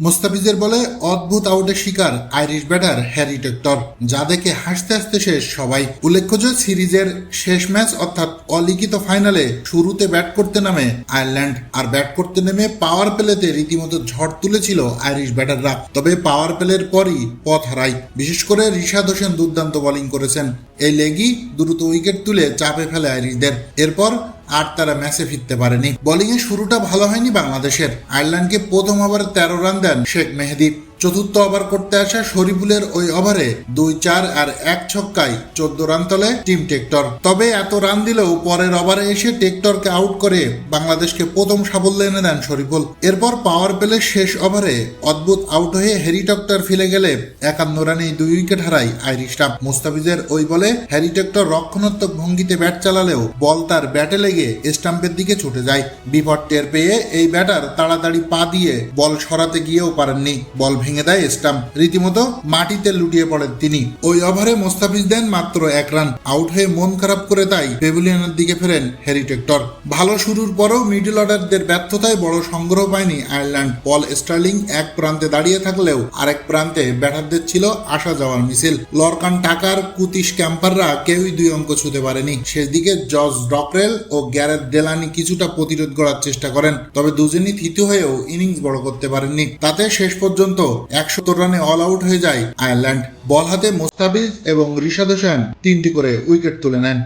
মোস্তাফিজের বলে, অদ্ভুত আউটের শিকার আইরিশ ব্যাটার হ্যারি টেক্টর, যা দেখে হাসতে হাসতে শেষ সবাই। উল্লেখ্য যে, সিরিজের শেষ ম্যাচ অর্থাৎ অলিখিত ফাইনালে শুরুতে ব্যাট করতে নামে আয়ারল্যান্ড, আর ব্যাট করতে নেমে পাওয়ার প্লেতে রীতিমতো ঝড় তুলেছিল আইরিশ ব্যাটাররা। তবে পাওয়ার প্লের পরই পথ হারায়। বিশেষ করে রিশাদ হোসেন দুর্দান্ত বোলিং করেছেন। এই লেগই দ্রুত উইকেট তুলে চাপে ফেলে আইরিশদের। এরপর আর তারা ম্যাচে ফিরতে পারেনি। বোলিং এর শুরুটা ভালো হয়নি বাংলাদেশের। আয়ারল্যান্ডকে প্রথম ওভারে তেরো রান দেন শেখ মেহেদি। চতুর্থ ওভার করতে আসা শরীফুলের ওই ওভারে দুই চার আর এক ছক্কায় চোদ্দ রান তোলে টিম টেক্টর। তবে এত রান দিলেও পরের ওভারে এসে টেক্টরকে আউট করে বাংলাদেশকে প্রথম সাফল্য এনে দেন শরীফুল। এরপর পাওয়ার পেলে শেষ ওভারে অদ্ভুত আউট হয়ে হ্যারি টক্টর ফিরে গেলে একান্ন রানে দুই উইকেট হারায় আইরিশরা মুস্তাফিজের ওই বলে হ্যারি টেক্টর রক্ষণাত্মক ভঙ্গিতে ব্যাট চালালেও বল তার ব্যাটে লেগে স্টাম্পের দিকে ছুটে যায়। বিপদ টের পেয়ে এই ব্যাটার তাড়াতাড়ি পা দিয়ে বল সরাতে গিয়েও পারেননি। বল ভেঙে দেয় স্টাম্প। রীতিমতো মাটিতে লুটিয়ে পড়েন তিনি। ওই ওভারে মোস্তাফিজ দেন মাত্র এক রান। আউট হয়ে মন খারাপ করে তাই পেভিলিয়নের দিকে ফেরেন হ্যারি টেক্টর। ভালো শুরুর পরেও মিডল অর্ডারদের ব্যর্থতায় বড় সংগ্রহ পায়নি আয়ারল্যান্ড। পল স্টার্লিং এক প্রান্তে দাঁড়িয়ে থাকলেও আরেক প্রান্তে ব্যাটারদের ছিল আসা যাওয়ার মিছিল। লরকান টাকার কুতিশ ক্যাম্পাররা কেউই দুই অঙ্ক ছুতে পারেনি। শেষ দিকে জর্জ ডকরেল ও গ্যারেথ ডেলানি কিছুটা প্রতিরোধ করার চেষ্টা করেন। তবে দুজনই তৃতীয় হয়েও ইনিংস বড় করতে পারেননি। তাতে শেষ পর্যন্ত একশো রানে অল আউট হয়ে যায় আয়ারল্যান্ড। বল হাতে মোস্তাবিজ এবং ঋষাদ হোসেন তিনটি করে উইকেট তুলে নেন।